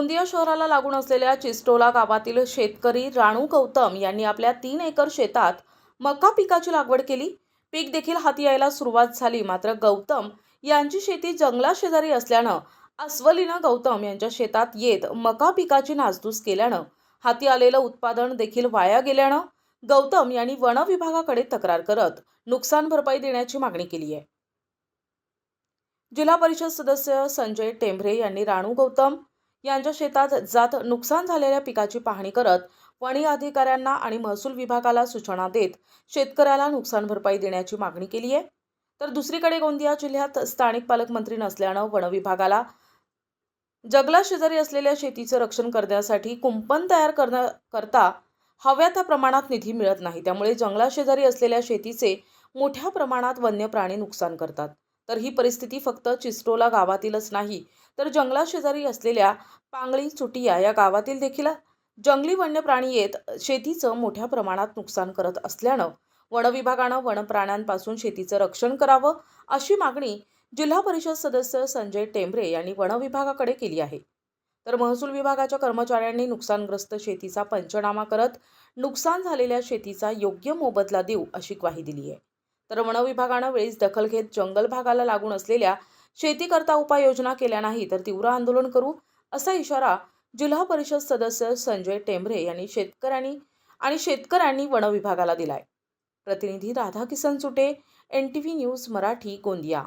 गोंदिया शहराला लागून असलेल्या चिस्टोला गावातील शेतकरी राणू गौतम यांनी आपल्या तीन एकर शेतात मका पिकाची लागवड केली. पीक देखील हाती यायला सुरुवात झाली. मात्र गौतम यांची शेती जंगलाशेजारी असल्यानं अस्वलीनं गौतम यांच्या शेतात येत मका पिकाची नासधूस केल्यानं हाती आलेलं उत्पादन देखील वाया गेल्यानं गौतम यांनी वन विभागाकडे तक्रार करत नुकसान भरपाई देण्याची मागणी केली आहे. जिल्हा परिषद सदस्य संजय टेंभरे यांनी राणू गौतम यांच्या शेतात जात नुकसान झालेल्या पिकाची पाहणी करत वणी अधिकाऱ्यांना आणि महसूल विभागाला सूचना देत शेतकऱ्याला नुकसान भरपाई देण्याची मागणी केली आहे. तर दुसरीकडे गोंदिया जिल्ह्यात स्थानिक पालकमंत्री नसल्यानं वनविभागाला जगला शेजारी असलेल्या शेतीचं रक्षण करण्यासाठी कुंपण तयार करण्या करता हव्या त्या प्रमाणात निधी मिळत नाही. त्यामुळे जंगलाशेजारी असलेल्या शेतीचे मोठ्या प्रमाणात वन्य प्राणी नुकसान करतात. तर ही परिस्थिती फक्त चिस्टोला गावातीलच नाही तर जंगलाशेजारी असलेल्या पांगळी चुटिया या गावातील देखील जंगली वन्य प्राणी येत शेतीचं मोठ्या प्रमाणात नुकसान करत असल्यानं वनविभागानं वनप्राण्यांपासून शेतीचं रक्षण करावं अशी मागणी जिल्हा परिषद सदस्य संजय टेंभरे यांनी वनविभागाकडे केली आहे. तर महसूल विभागाच्या कर्मचाऱ्यांनी नुकसानग्रस्त शेतीचा पंचनामा करत नुकसान झालेल्या शेतीचा योग्य मोबदला देऊ अशी ग्वाही दिली आहे. तर वनविभागानं वेळीच दखल घेत जंगल भागाला लागून असलेल्या शेतीकरता उपाययोजना केल्या नाही तर तीव्र आंदोलन करू असा इशारा जिल्हा परिषद सदस्य संजय टेंभरे यांनी शेतकऱ्यांनी आणि शेतकऱ्यांनी वनविभागाला दिलाय. प्रतिनिधी Radha Kisan Sute N T V news Marathi Gondia.